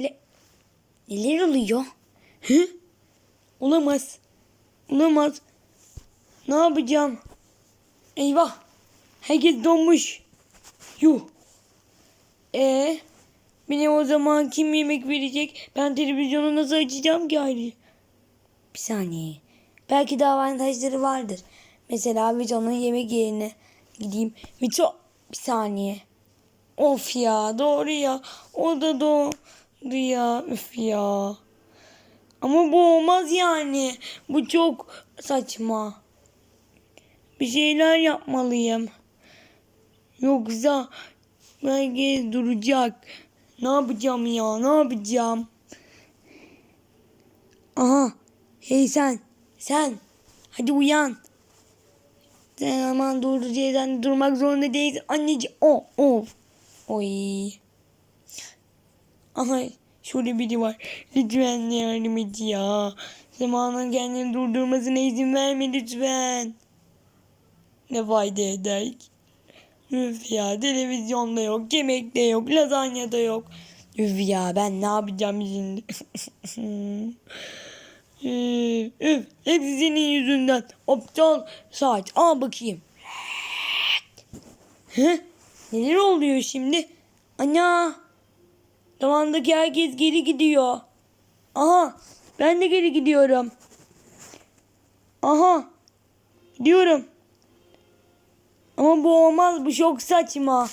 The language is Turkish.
Le Neler oluyor? Hı? Olamaz. Olamaz. Ne yapacağım? Eyvah. Herkes donmuş. Yuh. Ee, bana o zaman kim yemek verecek? Ben televizyonu nasıl açacağım ki ayrı? Bir saniye. Belki daha avantajları vardır. Mesela Vito'nun yemek yerine gideyim. Vito bir saniye. Of ya doğru ya. O da doğru ya. Üf ya. Ama bu olmaz yani. Bu çok saçma. Bir şeyler yapmalıyım. Yoksa belki duracak. Ne yapacağım ya? Ne yapacağım? Aha. Hey sen. Sen. Hadi uyan. Sen aman duracağız. Durmak zorunda değilsin. Anneciğim. Oh, oh. Oy. Aha. Şurada biri var. Lütfen yardım et ya. Zamanın kendini durdurmasına izin verme lütfen. Ne fayda eder ki? Üf ya televizyonda yok, yemek de yok, lazanya da yok. Üf ya ben ne yapacağım şimdi? üf, üf hepsi senin yüzünden. Aptal saat al bakayım. Hı? Neler oluyor şimdi? Ana! Tavandaki herkes geri gidiyor. Aha! Ben de geri gidiyorum. Aha! Gidiyorum. Ama bu olmaz. Bu çok saçma.